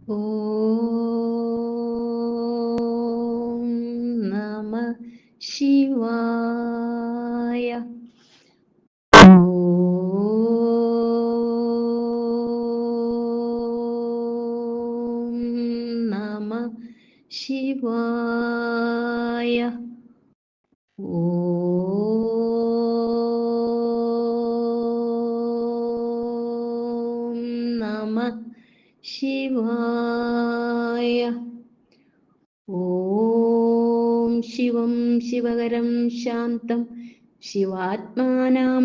ഓം നമ ശിവായ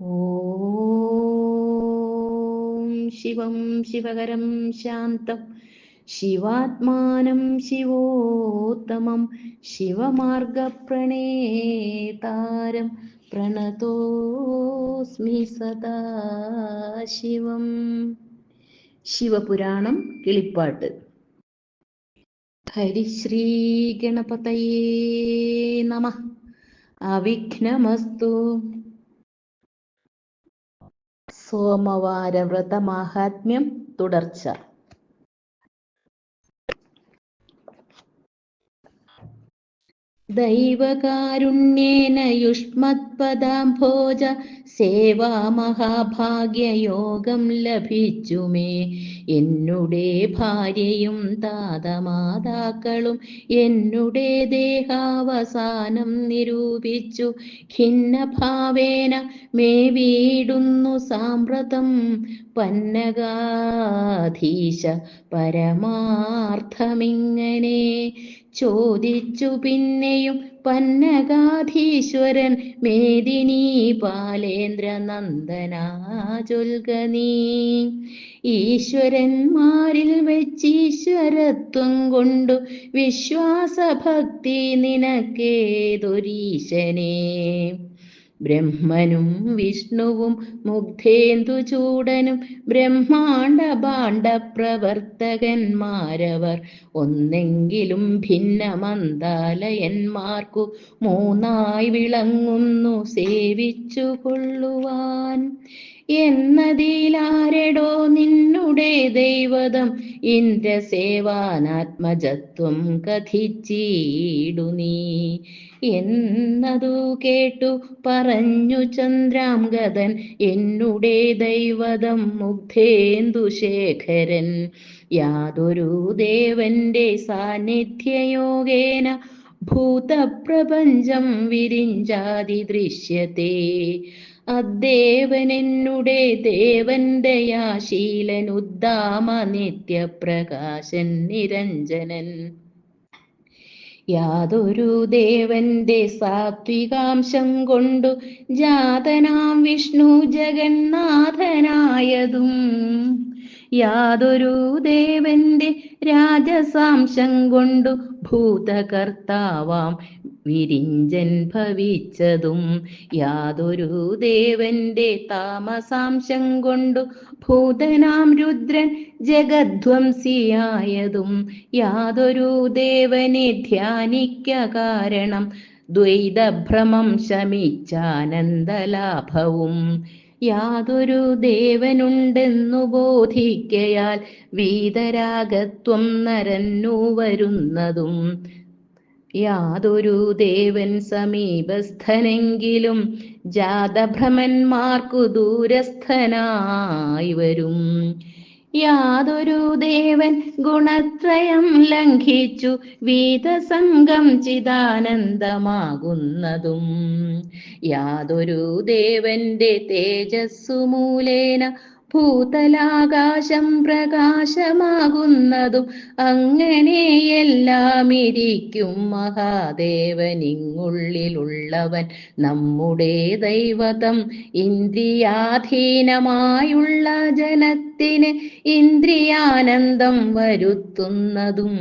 ഓം ശിവം ശിവകരം ശാന്തം. ശിവാത്മാനം ശിവോത്തമം. ശിവമാർഗപ്രണേതാരം. പ്രണതോസ്മി സദാ ശിവം. ശിവപുരാണം കിളിപ്പാട്ട്. ഹരിശ്രീ ഗണപതയേ നമ. അവിഘ്നമസ്തു. സോമവാര വ്രതമാഹാത്മ്യം തുടർച്ച. ദൈവകാരുണ്യേന യുഷ്മത്പദാംഭോജ സേവാ മഹാഭാഗ്യയോഗം ലഭിച്ചുമേ. എന്നുടെ ഭാര്യയും താതമാതാക്കളും എന്നുടെ ദേഹാവസാനം നിരൂപിച്ചു. ഖിന്നഭാവേന മേ വീടുന്നു സാമ്പ്രതം പന്നഗാധീശ പരമാർത്ഥമിങ്ങനെ ചോദിച്ചു പിന്നെയും പന്നഗാധീശ്വരൻ മേദിനി പാലേന്ദ്ര നന്ദനാചൊൽക നീ. ഈശ്വരന്മാരിൽ വെച്ചീശ്വരത്വം കൊണ്ടു വിശ്വാസഭക്തി നിനക്കേതൊരീശനെ. ബ്രഹ്മനും വിഷ്ണുവും മുഗ്ധേന്ദു ചൂടനും ബ്രഹ്മാണ്ട ഭാണ്ഡ പ്രവർത്തകന്മാരവർ. ഒന്നെങ്കിലും ഭിന്നമന്താലയന്മാർക്കു മൂന്നായി വിളങ്ങുന്നു സേവിച്ചു കൊള്ളുവാൻ എന്നതിലാരെടോ നിന്നുടെ ദൈവതം? ഇന്ദ്രസേവാനാത്മജത്വം കഥിച്ചീടു നീ. എന്നതു കേട്ടു പറഞ്ഞു ചന്ദ്രാംഗതൻ എന്നുടെ ദൈവതം മുഗ്ധേന്ദുശേഖരൻ യാതൊരു ദേവന്റെ സാന്നിധ്യയോഗേന ഭൂതപ്രപഞ്ചം വിരിഞ്ചാതി ദൃശ്യത്തെ അദ്ദേവനെന്നുടെ ദേവൻ ദയാശീലൻ ഉദ്ദാമ നിത്യപ്രകാശൻ നിരഞ്ജനൻ. യാതൊരു ദേവന്റെ സാത്വികാംശം കൊണ്ടു ജാതനാം വിഷ്ണു ജഗന്നാഥനായതും യാതൊരു ദേവന്റെ രാജസാംശം കൊണ്ടു ഭൂതകർത്താവാം വിരിഞ്ചൻ ഭവിച്ചതും. യാതൊരു ദേവന്റെ താമസാംശം കൊണ്ടു ഭൂതനാം രുദ്രൻ ജഗധ്വംസിയായതും. യാതൊരു ദേവനെ ധ്യാനിക്ക കാരണം ദ്വൈതഭ്രമം ശമിച്ചാനന്ദലാഭവും. യാതൊരു ദേവനുണ്ടെന്നു ബോധിക്കയാൽ വീതരാഗത്വം നരന്നു വരുന്നതും. യാതൊരു ദേവൻ സമീപസ്ഥനെങ്കിലും ജാതഭ്രമന്മാർക്കു ദൂരസ്ഥനായി വരും. യാതൊരു ദേവൻ ഗുണത്രയം ലംഘിച്ചു വീതസംഗം ചിദാനന്ദമാകുന്നതും. യാതൊരു ദേവന്റെ തേജസ്സു മൂലേന ഭൂതലാകാശം പ്രകാശമാകുന്നതും അങ്ങനെയെല്ലാം ഇരിക്കും മഹാദേവനിങ്ങുള്ളിലുള്ളവൻ നമ്മുടെ ദൈവതം. ഇന്ദ്രിയാധീനമായുള്ള ജനത്തിന് ഇന്ദ്രിയാനന്ദം വരുത്തുന്നതും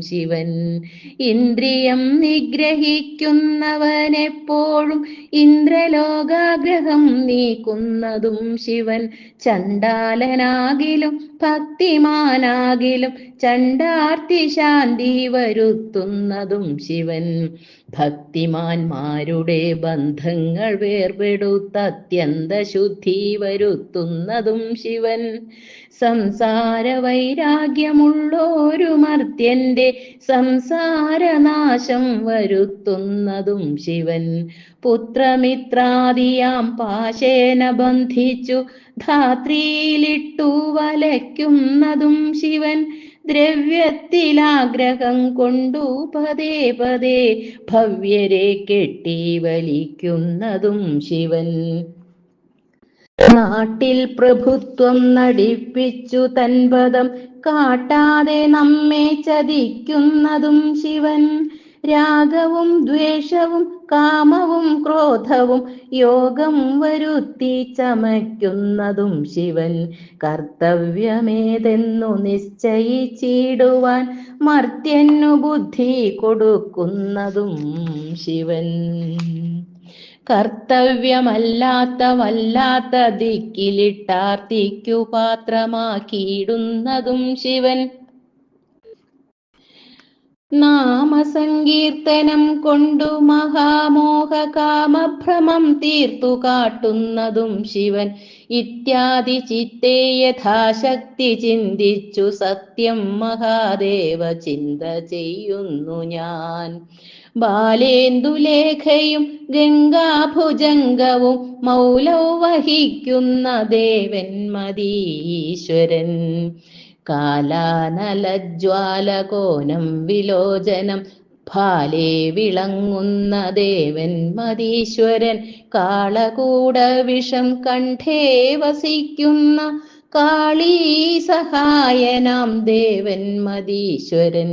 ശിവൻ. ഇന്ദ്രിയം നിഗ്രഹിക്കുന്നവനെപ്പോഴും ഇന്ദ്രലോകാഗ്രഹം നീക്കുന്നതും ശിവൻ. ചണ്ടാലനാകിലും ഭക്തിമാനാകിലും ചണ്ടാർത്തി ശാന്തി വരുത്തുന്നതും ശിവൻ. ഭക്തിമാന്മാരുടെ ബന്ധങ്ങൾ വേർപെടുത്ത അത്യന്ത ശുദ്ധി വരുത്തുന്നതും ശിവൻ. സംസാര വൈരാഗ്യമുള്ളോരു മർത്യന്റെ സംസാരനാശം വരുത്തുന്നതും ശിവൻ. പുത്രമിത്രാദിയാം പാശേന ബന്ധിച്ചു ധാത്രിയിലിട്ടു വലയ്ക്കുന്നതും ശിവൻ. ദ്രവ്യത്തിലാഗ്രഹം കൊണ്ടു പതേ പതേ ഭവ്യരെ കെട്ടി വലിക്കുന്നതും ശിവൻ. നാട്ടിൽ പ്രഭുത്വം നടിപ്പിച്ചു തൻപദം കാട്ടാതെ നമ്മെ ചതിക്കുന്നതും ശിവൻ. രാഗവും ദ്വേഷവും കാമവും ക്രോധവും യോഗം വരുത്തി ചമയ്ക്കുന്നതും ശിവൻ. കർത്തവ്യമേതെന്നു നിശ്ചയിച്ചിടുവാൻ മർത്യനു ബുദ്ധി കൊടുക്കുന്നതും ശിവൻ. കർത്തവ്യമല്ലാത്ത വല്ലാത്ത ദിക്കിലിട്ടാർത്തിക്കു പാത്രമാക്കിയിടുന്നതും ശിവൻ. നാമസങ്കീർത്തനം കൊണ്ടു മഹാമോഹ കാമഭ്രമം തീർത്തു കാട്ടുന്നതും ശിവൻ. ഇത്യാദി ചിത്തേ യഥാശക്തി ചിന്തിച്ചു സത്യം മഹാദേവ ചിന്ത ചെയ്യുന്നു ഞാൻ. ബാലേന്ദുലേഖയും ഗംഗാഭുജംഗവും മൗലൗ വഹിക്കുന്ന ദേവൻ മതീശ്വരൻ. കാലാനലജ്വാലകോനം വിലോചനം ഫാലേ വിളങ്ങുന്ന ദേവൻ മതീശ്വരൻ. കാളകൂട വിഷം കണ്ഠേ വസിക്കുന്ന കാളീ സഹായനാം ദേവൻ മതീശ്വരൻ.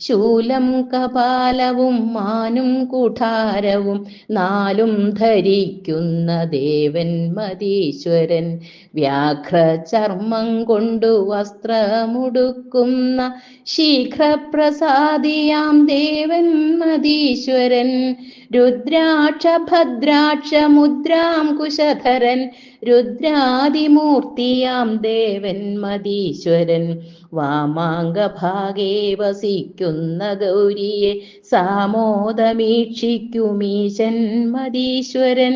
ശൂലം കപാലവും മാനും കുഠാരവും നാലും ധരിക്കുന്ന ദേവൻ മതീശ്വരൻ. വ്യാഘ്ര ചർമ്മം കൊണ്ടു വസ്ത്രമുടുക്കുന്ന ശീഘ്രപ്രസാദിയാം ദേവൻ മതീശ്വരൻ. രുദ്രാക്ഷ ഭദ്രാക്ഷ മുദ്രാം കുശധരൻ. രുദ്രാദിമൂർത്തിയാം ദേവൻ മതീശ്വരൻ. വാമാങ്കഭാഗേ വസിക്കുന്ന ഗൗരിയെ സാമോദമീക്ഷിക്കുമീശൻ മതീശ്വരൻ.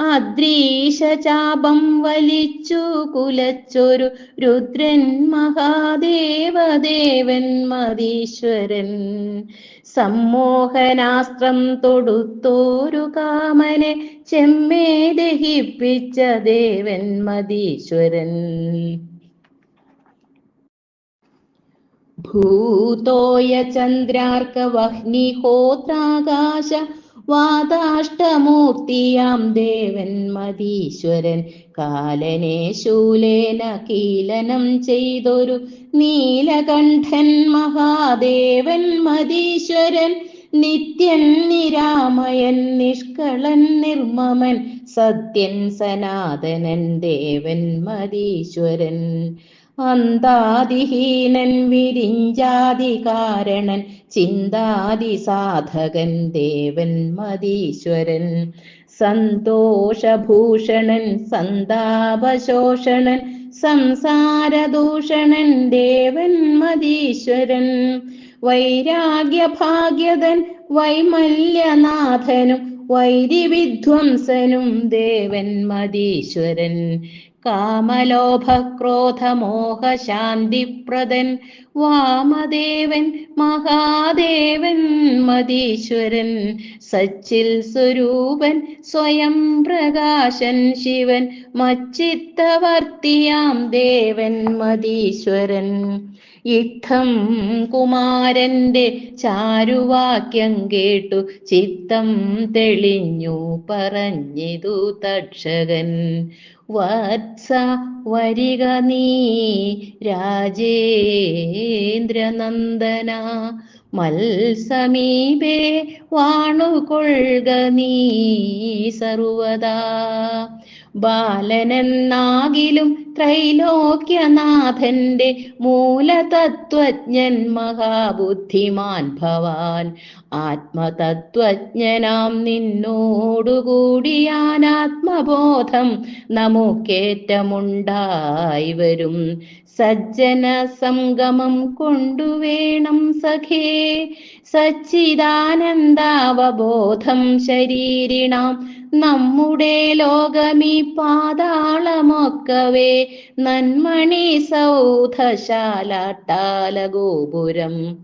അദ്രീശചാപം വലിച്ചു കുലച്ചൊരു രുദ്രൻ മഹാദേവദേവൻ മതീശ്വരൻ. സമ്മോഹനാസ്ത്രം തൊടുത്തോരു കാമനെ ചെമ്മേ ദഹിപ്പിച്ച ദേവൻ മതീശ്വരൻ. ഭൂതോയ ചന്ദ്രാർക്ക വഹ്നിഹോത്രാകാശ വാതാഷ്ടമൂർത്തിയാം ദേവൻ മതീശ്വരൻ. കാലനെ ശൂലേന കീലനം ചെയ്തൊരു നീലകണ്ഠൻ മഹാദേവൻ മതീശ്വരൻ. നിത്യൻ നിരാമയൻ നിഷ്കളൻ നിർമ്മമൻ സത്യൻ സനാതനൻ ദേവൻ മതീശ്വരൻ. അന്താതിഹീനൻ വിരിഞ്ചാതി കാരണൻ ചിന്താതി സാധകൻ ദേവൻ മതീശ്വരൻ. സന്തോഷഭൂഷണൻ സന്താപശോഷണൻ സംസാരദൂഷണൻ ദേവൻ മതീശ്വരൻ. വൈരാഗ്യഭാഗ്യതൻ വൈമല്യനാഥനും വൈരിവിധ്വംസനും ദേവൻ മതീശ്വരൻ. കാമലോഭക്രോധമോഹശാന്തിപ്രദൻ വാമദേവൻ മഹാദേവൻ മതീശ്വരൻ. സച്ചിൽ സ്വരൂപൻ സ്വയം പ്രകാശൻ ശിവൻ. മച്ചിത്തവർത്തിയാം ദേവൻ മതീശ്വരൻ. ഇത്തം കുമാരന്റെ ചാരുവാക്യം കേട്ടു. ചിത്തം തെളിഞ്ഞു പറഞ്ഞിതു തക്ഷകൻ. വത്സ വരിക നീ രാജേന്ദ്രനന്ദന. മത്സമീപേ വാണുകൊള്ളുക നീ സർവദാ. ബാലനെന്നാകിലും ത്രൈലോക്യനാഥന്റെ മൂലതത്വജ്ഞൻ മഹാബുദ്ധിമാൻ ഭവാൻ. ആത്മതത്വജ്ഞനാം നിന്നോടുകൂടിയാൻ ആത്മബോധം നമുക്കേറ്റമുണ്ടായി വരും. സജ്ജന സംഗമം കൊണ്ടുവേണം സഖേ. സച്ചിദാനന്ദാവബോധം ശരീരിണാം നമ്മുടെ ലോകമീ പാതാളമൊക്കവേ നന്മണി സൗധശാലാട്ടാല ഗോപുരം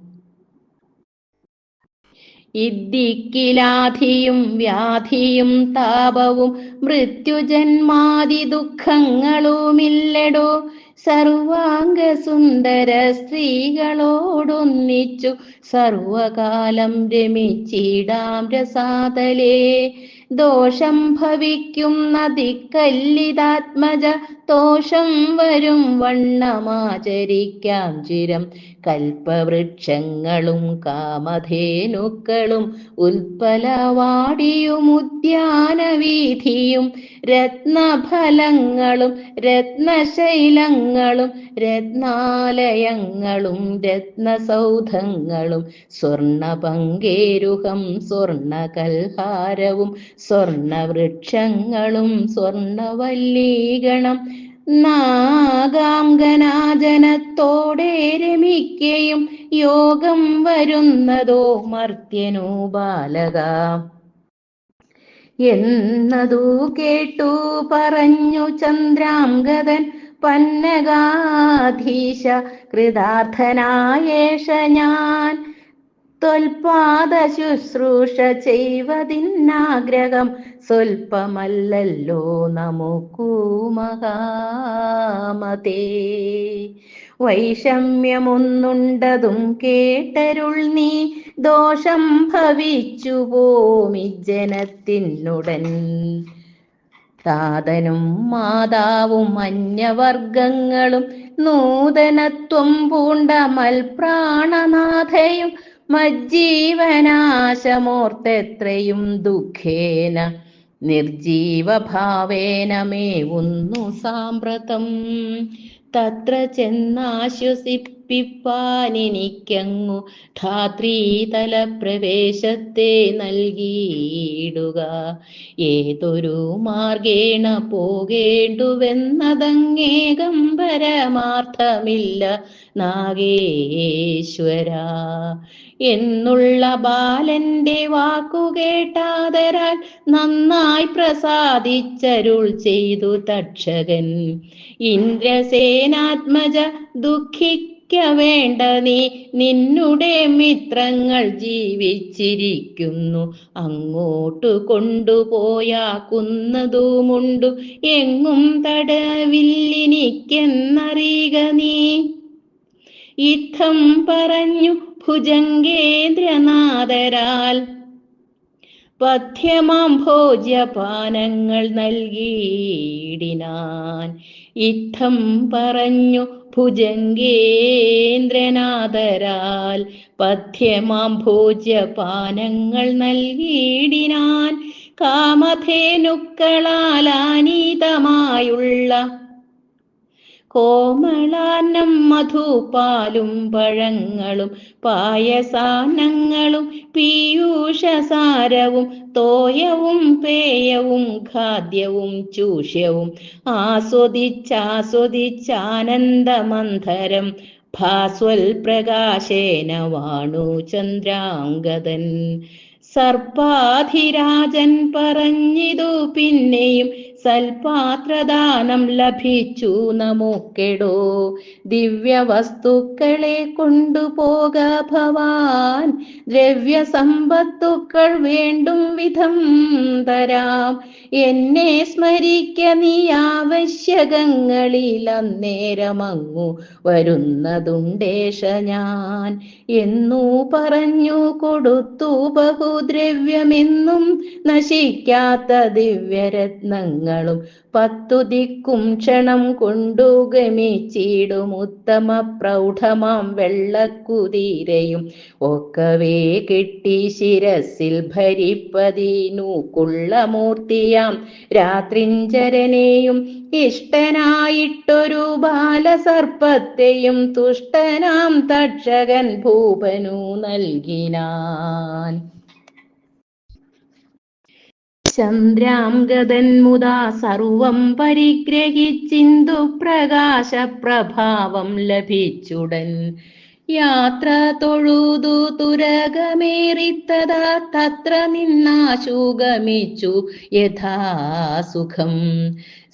ഇദ്ദിക്കിലാധിയും വ്യാധിയും താപവും മൃത്യുജന്മാതി ദുഃഖങ്ങളുമില്ലടോ സർവാംഗ സുന്ദര സ്ത്രീകളോടൊന്നിച്ചു സർവകാലം രമിച്ചിടാം രസാതലേ. ദോഷം ഭവിക്കുന്ന ദിക്കല്ലിതാത്മജ ദോഷം വരും വണ്ണമാചരിക്കാം ചിരം. കൽപ്പവൃക്ഷങ്ങളും കാമധേനുക്കളും ഉൽപ്പലവാടിയും ഉദ്യാനവീഥിയും രത്നഫലങ്ങളും രത്നശൈലങ്ങളും രത്നാലയങ്ങളും രത്നസൗധങ്ങളും സ്വർണപങ്കേരുഹം സ്വർണകൽഹാരവും സ്വർണവൃക്ഷങ്ങളും സ്വർണവല്ലീഗണം നാഗാംഗനാജനത്തോടെ രമിക്കയും യോഗം വരുന്നതോ മർത്യനോ ബാലക. എന്നതു കേട്ടു പറഞ്ഞു ചന്ദ്രാംഗതൻ പന്നഗാധീശ കൃതാർത്ഥനായേഷ ഞാൻ. ശുശ്രൂഷ ചെയ്വതിന്നാഗ്രഹം. സ്വൽപ്പമല്ലല്ലോ നമുക്കൂ മഹാമതേ വൈഷമ്യമൊന്നുണ്ടതും കേട്ടരുൾ നീ. ദോഷം ഭവിച്ചു പോമി ജനത്തിനുടൻ താതനും മാതാവും അന്യവർഗങ്ങളും നൂതനത്വം പൂണ്ട മൽപ്രാണനാഥയും മജ്ജീവനാശമോർത്തെത്രയും ദുഃഖേന നിർജീവഭാവേന മേവുന്നു സാമ്പ്രതം. തത്ര ചെന്നാശ്വസിപ്പിപ്പാനെനിക്കങ്ങു ധാത്രീതല പ്രവേശത്തെ നൽകിയിടുക. ഏതൊരു മാർഗേണ പോകേണ്ടുവെന്നതങ്ങേകം പരമാർത്ഥമില്ല നാഗേശ്വര. എന്നുള്ള ബാലന്റെ വാക്കുകേട്ടാതരാൽ നന്നായി പ്രസാദിച്ചരുൾ ചെയ്തു തക്ഷകൻ. ഇന്ദ്രസേനാത്മജ ദുഃഖിക്ക വേണ്ട നീ നിന്നുടെ മിത്രങ്ങൾ ജീവിച്ചിരിക്കുന്നു. അങ്ങോട്ടു കൊണ്ടുപോയാക്കുന്നതുമുണ്ടു എങ്ങും തടവില്ലിനിക്കെന്നറിയുക നീ. ഇത്തം പറഞ്ഞു ഭുജങ്കേന്ദ്രനാദരാൽ പഥ്യമാം ഭോജ്യപാനങ്ങൾ നൽകിയിടിനാൻ. ഇത്തം പറഞ്ഞു ഭുജങ്കേന്ദ്രനാഥരാൽ പഥ്യമാം ഭോജ്യപാനങ്ങൾ നൽകിയിടിനാൻ. കാമധേനുക്കളാലാനീതമായുള്ള കോമളാന്നം മധുപാലും പഴങ്ങളും പായസാനങ്ങളും പീയൂഷസാരവും തോയവും പേയവും ഖാദ്യവും ചൂഷ്യവും. ആസ്വദിച്ചാസ്വദിച്ചാനന്ദമന്ധരം ഭാസ്വൽ പ്രകാശേന വാണു ചന്ദ്രാംഗതൻ. സർപ്പാധിരാജൻ പറഞ്ഞിതു പിന്നെയും സൽപാത്രദാനം ലഭിച്ചു. നമുക്കെടോ ദിവ്യവസ്തുക്കളെ കൊണ്ടുപോക ഭവാൻ. ദ്രവ്യ സമ്പത്തുക്കൾ വേണ്ടും വിധം തരാം. എന്നെ സ്മരിക്ക നീ ആവശ്യകങ്ങളിൽ അന്നേരമങ്ങു വരുന്നതുണ്ടേഷ ഞാൻ. എന്നു പറഞ്ഞു കൊടുത്തു ബഹുദ്രവ്യമെന്നും നശിക്കാത്ത ദിവ്യരത്നങ്ങൾ ലോകങ്ങളും പത്തു ദിക്കും ക്ഷണം കൊണ്ടു ഗമിച്ചിടും ഉത്തമ പ്രൗഢമാം വെള്ളക്കുതിരയും. ഒക്കവേ കെട്ടി ശിരസിൽ ഭരിപ്പതിനൂക്കുള്ള മൂർത്തിയാം രാത്രിഞ്ചരനെയും ഇഷ്ടനായിട്ടൊരു ബാലസർപ്പത്തെയും തുഷ്ടനാം തക്ഷകൻ ഭൂപനു നൽകിനാൻ. ചന്ദ്രാംഗതൻ മുതാ സർവം പരിഗ്രഹിച്ചിന്ദു പ്രകാശ പ്രഭാവം ലഭിച്ചുടൻ. യാത്ര തൊഴുതു തുരകമേറിത്തതാ തത്ര നിന്നാശു ഗമിച്ചു യഥാസുഖം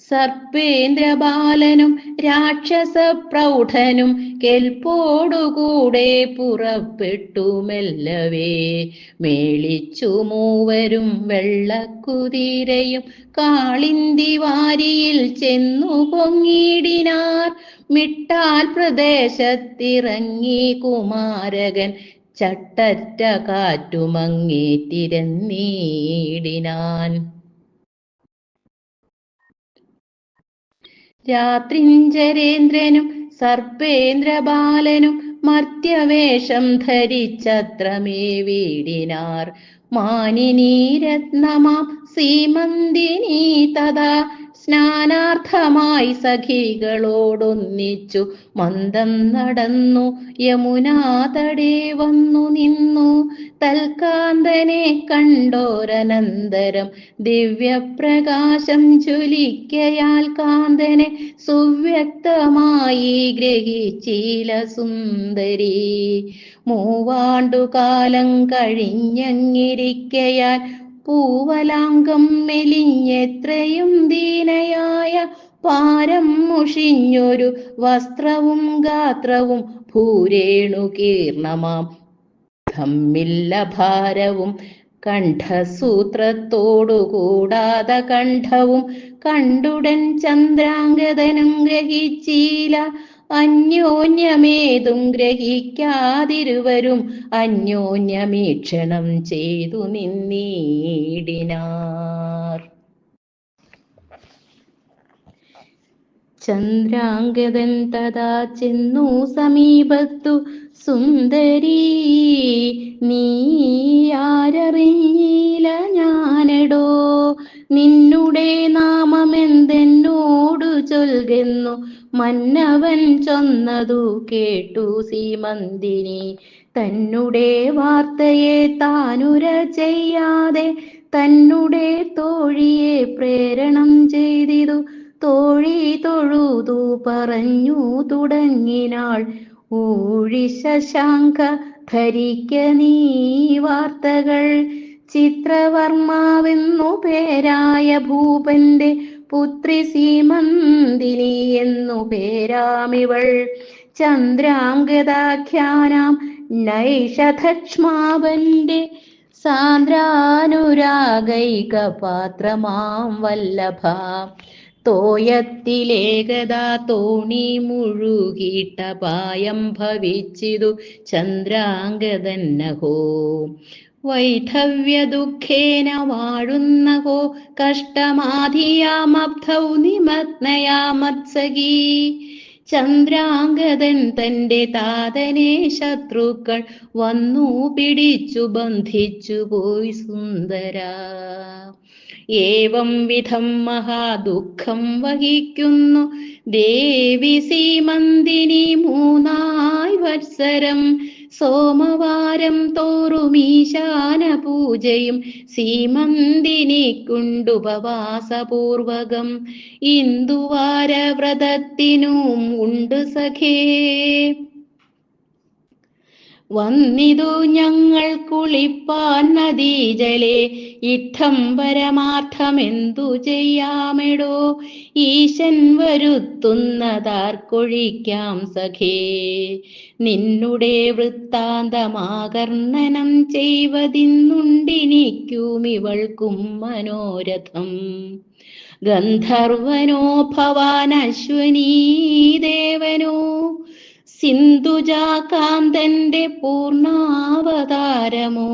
സർപ്പേന്ദ്രബാലനും രാക്ഷസ പ്രൗഢനും കെൽപ്പോടുകൂടെ പുറപ്പെട്ടു മെല്ലവേ മേളിച്ചു മൂവരും വെള്ളക്കുതിരയും കാളിന്തി വാരിയിൽ ചെന്നു പൊങ്ങിടിനാർ മിട്ടാൽ പ്രദേശത്തിറങ്ങി കുമാരകൻ ചട്ടറ്റ കാറ്റുമങ്ങേറ്റിരന്നീടിനാൻ. രാത്രിഞ്ചരേന്ദ്രനും സർപ്പേന്ദ്രബാലനും മർത്യവേഷം ധരിച്ചത്രമേ വീടിനാർ. മാനിനീരത്നമാം സീമന്തിനീ തഥാ സ്നാനാർത്ഥമായി സഖികളോടൊന്നിച്ചു മന്ദം നടന്നു. യമുനാതടേ വന്നു നിന്നു. തൽക്കാന്തനെ കണ്ടോരനന്തരം ദിവ്യപ്രകാശം ചുലിക്കയാൽ കാന്തനെ സുവ്യക്തമായി ഗ്രഹിച്ചീല സുന്ദരി. മൂവാണ്ടുകാലം കഴിഞ്ഞങ്ങിരിക്കയാൽ പൂവലാംഗം മെലിഞ്ഞെത്രയും ദീനയായ പാരം മുഷിഞ്ഞൊരു വസ്ത്രവും ഗാത്രവും ഭൂരേണുകീർണമാം. ധമ്മില്ല ഭാരവും കണ്ഠസൂത്രത്തോടു കൂടാതെ കണ്ഠവും കണ്ടുടൻ ചന്ദ്രാംഗതനും ഗ്രഹിച്ചീല. അന്യോന്യമേതും ഗ്രഹിക്കാതിരുവരും. അന്യോന്യമീക്ഷണം ചെയ്തു നിന്നീടിനാർ. ചന്ദ്രാംഗതൻ തഥാ ചെന്നു സമീപത്തു. സുന്ദരീ നീ ആരറിഞ്ഞില്ല ഞാനടോ. നിന്നുടെ നാമമെന്തെന്നോടു ചൊൽകുന്നു. മന്നവൻ ചൊന്നതു കേട്ടു സീമന്തിനി തന്നുടെ വാർത്തയെ താനുര ചെയ്യാതെ തന്നുടെ തോഴിയെ പ്രേരണം ചെയ്തിതു. തോഴി തൊഴുതു പറഞ്ഞു തുടങ്ങിനാൾ. ഊഴി ശശാങ്ക ധരിക്ക നീ വാർത്തകൾ. ചിത്രവർമാവെന്നു പേരായ ഭൂപന്റെ പുത്രി സീമന്തിനി എന്നു പേരാമിവൾ. ചന്ദ്രാംഗതാഖ്യാനാം നൈഷധക്ഷ്മാവന്റെ സാന്ദ്രാനുരാഗൈക പാത്രമാം വല്ലഭ. തോയത്തിലേകതാ തോണി മുഴുകിട്ട പായം ഭവിച്ചിതു ചന്ദ്രാംഗതന്നഹോ. വൈധവ്യദുഃഖേന വാഴുന്നഹോ കഷ്ടമാധിയാമബ്ധൗ നിമഗ്നയാമത്സകീ. ചന്ദ്രാംഗതൻ തന്റെ താതനെ ശത്രുക്കൾ വന്നു പിടിച്ചു ബന്ധിച്ചു പോയി സുന്ദര. ഏവം വിധം മഹാദുഃഖം വഹിക്കുന്നു. ദേവി സീമന്തിനി മൂന്നായി വത്സരം സോമവാരം തോറും ഈശാന പൂജയും സീമന്തിനിക്കുണ്ടുപവാസപൂർവകം ഇന്ദുവാരവ്രതത്തിനും ഉണ്ട് സഖേ. വന്നിതു ഞങ്ങൾ കുളിപ്പാൻ നദീജലേ ഇത്തം പരമാർത്ഥമെന്തു ചെയ്യാമെടോ? ഈശൻ വരുത്തുന്നതാർക്കൊഴിക്കാം സഖേ. നിന്നുടെ വൃത്താന്തമാകർണനം ചെയ്വതിന്നുണ്ടിനിക്കും ഇവൾക്കും മനോരഥം. ഗന്ധർവനോ ഭവാൻ അശ്വനീ ദേവനോ സിന്ധുജാകാന്തന്റെ പൂർണാവതാരമോ?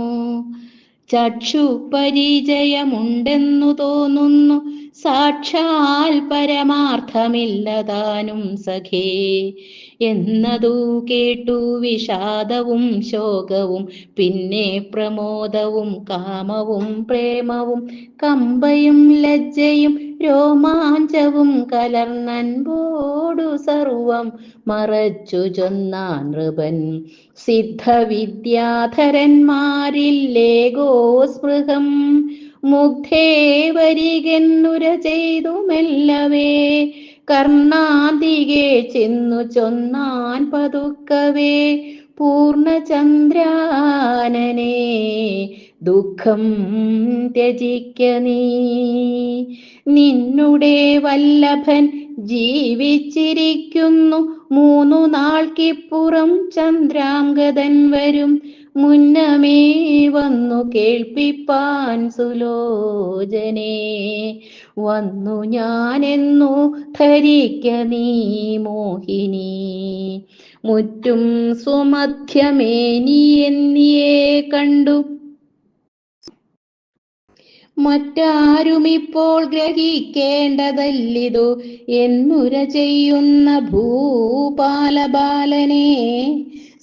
ചക്ഷു പരിചയമുണ്ടെന്നു തോന്നുന്നു സാക്ഷാൽ പരമാർത്ഥമില്ലതാനും സഖേ. എന്നതു കേട്ടു വിഷാദവും ശോകവും പിന്നെ പ്രമോദവും കാമവും പ്രേമവും കമ്പയും ലജ്ജയും രോമാഞ്ചവും കലർന്നൻപോടു സർവം മറച്ചു ചൊന്നാൻ നൃപൻ. സിദ്ധവിദ്യാധരന്മാരില്ലേ ഗോസ്പൃഹം മുഗ്ധേ വരികെന്നുര ചെയ്തു മെല്ലവേ കർണാന്തികെ ചെന്നു ചൊന്നാൻ പതുക്കവേ. പൂർണചന്ദ്രാനനെ ദുഃഖം ത്യജിക്ക നീ. നിന്നുടെ വല്ലഭൻ ജീവിച്ചിരിക്കുന്നു. മൂന്നു നാൾക്കിപ്പുറം ചന്ദ്രാംഗതൻ വരും. മുന്നമേ വന്നു കേൾപ്പിപ്പാൻ സുലോചനെ. വന്നു ഞാനെന്നു ധരിക്ക നീ മോഹിനി. മുറ്റും സുമധ്യമേ നീ എന്നിയെ കണ്ടു. മറ്റാരുമിപ്പോൾ ഗ്രഹിക്കേണ്ടതല്ലിതു. എന്നുര ചെയ്യുന്ന ഭൂപാലബാലനെ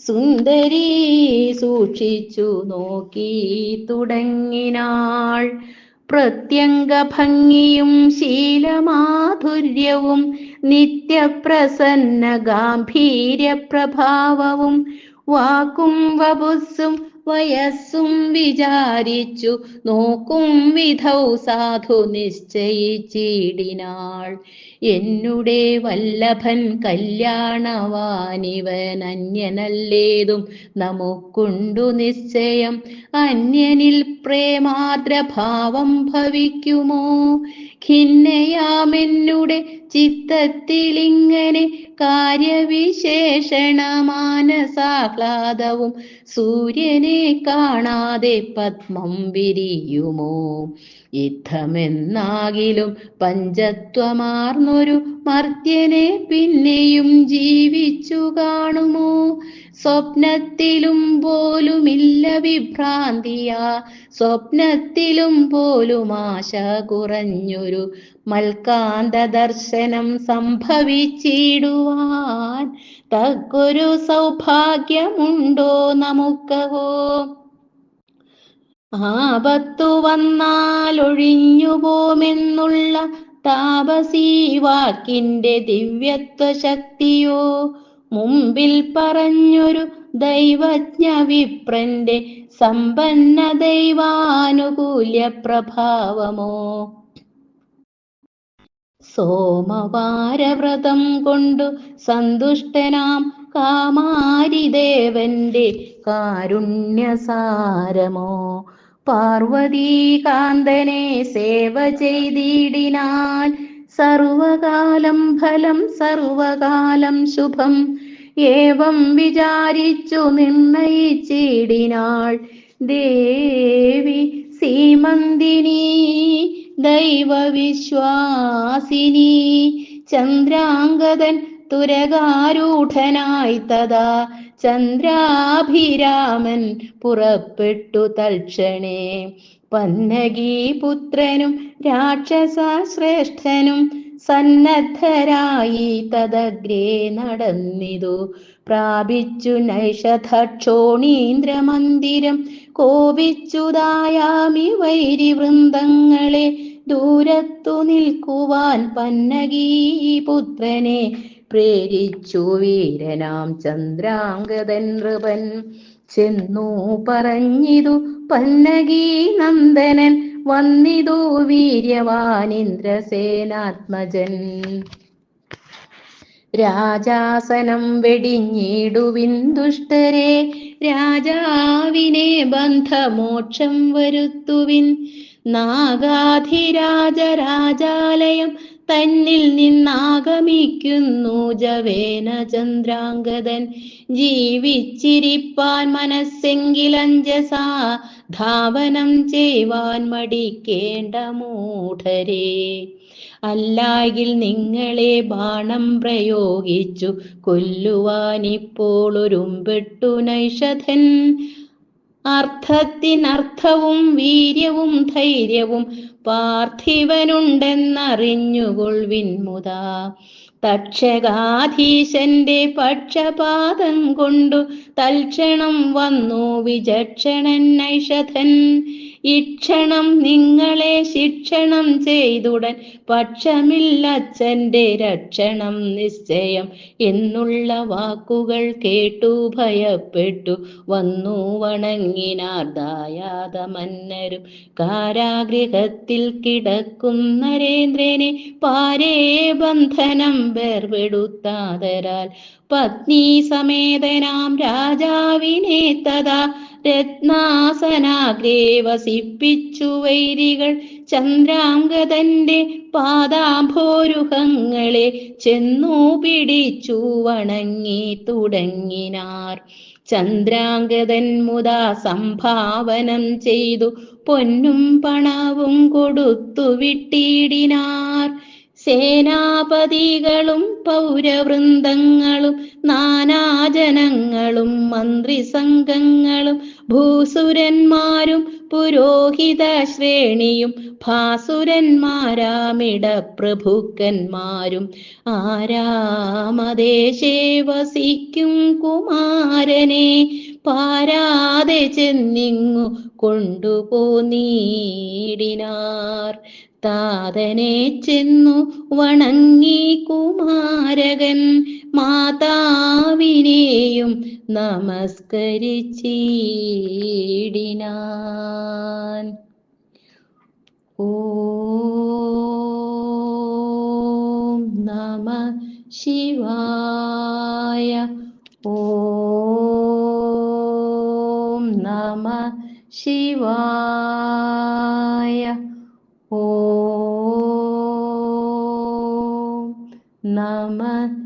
സുന്ദരി സൂക്ഷിച്ചു നോക്കി തുടങ്ങിനാൾ. പ്രത്യംഗ ഭംഗിയും ശീലമാധുര്യവും നിത്യപ്രസന്ന ഗാംഭീര്യ പ്രഭാവവും വാക്കും വപുസ്സും വയസ്സും വിചാരിച്ചു നോക്കും വിധൗ സാധു നിശ്ചയിച്ചിടിനാൾ. എന്നുടെ വല്ലഭൻ കല്യാണവാനിവൻ അന്യനല്ലേതും നമുക്കുണ്ടു നിശ്ചയം. അന്യനിൽ പ്രേമാദ്രഭാവം ഭവിക്കുമോ? ഖിന്നയാമെന്നുടെ ചിത്തത്തിലിങ്ങനെ കാര്യവിശേഷണ മാനസാഹ്ലാദവും സൂര്യനെ കാണാതെ പത്മം വിരിയുമോ? യുദ്ധമെന്നാകിലും പഞ്ചത്വമാർന്നൊരു മർത്യനെ പിന്നെയും ജീവിച്ചു കാണുമോ? സ്വപ്നത്തിലും പോലുമില്ല വിഭ്രാന്തിയ. സ്വപ്നത്തിലും പോലും ആശ കുറഞ്ഞൊരു മൽക്കാന്ത ദർശനം സംഭവിച്ചിടുവാൻ തക്കൊരു സൗഭാഗ്യമുണ്ടോ നമുക്കഹോ ആപത്തു ഒഴിഞ്ഞു പോമെന്നുള്ള വാക്കിന്റെ ദിവ്യത്വ ശക്തിയോ മുമ്പിൽ പറഞ്ഞൊരു ദൈവജ്ഞ വിപ്രന്റെ സമ്പന്ന ദൈവാനുകൂല്യ പ്രഭാവമോ സോമവാരവ്രതം കൊണ്ടു സന്തുഷ്ടനാം കാമാരിദേവന്റെ കാരുണ്യസാരമോ? പാർവതീകാന്തനെ സേവ ചെയ്തിടിനാൽ സർവകാലം ഫലം സർവകാലം ശുഭം. ഏവം വിചാരിച്ചു നിർണയിച്ചിടിനാൾ ദേവി സീമന്തിനി ദൈവവിശ്വാസിനി. ചന്ദ്രാംഗതൻ തുരകാരൂഢനായി തഥാ ചന്ദ്രാഭിരാമൻ പുറപ്പെട്ടു തൽക്ഷണേ. പന്നഗീപുത്രനും രാക്ഷസ ശ്രേഷ്ഠനും സന്നദ്ധരായി തദഗ്രേ നടന്നിതു. പ്രാപിച്ചു നൈഷധക്ഷോണീന്ദ്രമന്ദിരം കോപിച്ചുതായാമി വൈരിവൃന്ദങ്ങളെ. ദൂരത്തു നിൽക്കുവാൻ പന്നഗീപുത്രനെ പ്രേരിച്ചു വീരനാം ചന്ദ്രാംഗതൻ നൃപൻ. ചെന്നു പറഞ്ഞിതു പന്നകി നന്ദനൻ. വന്നിതു വീര്യവാനിന്ദ്രസേനാത്മജൻ രാജാസനം വെടിഞ്ഞിടുവിൻ രാജാവിനെ ബന്ധമോക്ഷം വരുത്തുവിൻ. നാഗാധിരാജ രാജാലയം തന്നിൽ നിന്നാഗമിക്കുന്നു ജവേന ചന്ദ്രാംഗതൻ. ജീവിച്ചിരിപ്പാൻ മനസ്സെങ്കിലഞ്ജസാ ധാവനം ചെയ്യുവാൻ മടിക്കേണ്ട മൂഢരെ. അല്ലായിൽ നിങ്ങളെ ബാണം പ്രയോഗിച്ചു കൊല്ലുവാനിപ്പോൾ ഒരുമ്പെട്ടു നൈഷധൻ. അർത്ഥത്തിനർത്ഥവും വീര്യവും ധൈര്യവും പാർത്ഥിവനുണ്ടെന്നറിഞ്ഞുകൊൾവിൻ മുത. തക്ഷകാധീശന്റെ പക്ഷപാതം കൊണ്ടു തൽക്ഷണം വന്നു വിചക്ഷണൻ നൈഷധൻ ഇക്ഷണം നിങ്ങളെ ശിക്ഷണം ചെയ്തുടൻ പക്ഷമില്ലച്ഛന്റെ രക്ഷണം നിശ്ചയം. എന്നുള്ള വാക്കുകൾ കേട്ടു ഭയപ്പെട്ടു. വന്നു വണങ്ങിനാർ ദായാത മന്നരും കാരാഗ്രഹത്തിൽ കിടക്കും നരേന്ദ്രനെ പാരേ ബന്ധനം വേർപെടുത്താതരാൽ. പത്നി സമേതനാം രാജാവിനെ തഥാ രത്നാസനാഗ്രേ വസിപ്പിച്ചു വൈരികൾ. ചന്ദ്രാംഗതന്റെ പാദാഭോരുഹങ്ങളെ ചെന്നു പിടിച്ചു വണങ്ങി തുടങ്ങിനാർ. ചന്ദ്രാംഗതൻ മുതാ സംഭാവനം ചെയ്തു. പൊന്നും പണവും കൊടുത്തു വിട്ടിടിനാർ. സേനാപതികളും പൗരവൃന്ദങ്ങളും നാനാജനങ്ങളും മന്ത്രിസംഘങ്ങളും ഭൂസുരന്മാരും പുരോഹിത ശ്രേണിയും ഭാസുരന്മാരാമിട പ്രഭുക്കന്മാരും ആരാമദേശേ വസിക്കും കുമാരനെ പാരാതെ ചെന്നിങ്ങു കൊണ്ടുപോന്നീടിനാർ. താതനെ ചെന്നു വണങ്ങി കുമാരകൻ മാതാവിനെയും നമസ്കരിച്ചിടിനാൻ. ഓം നമ ശിവായ. ഓം നമ ശിവായ.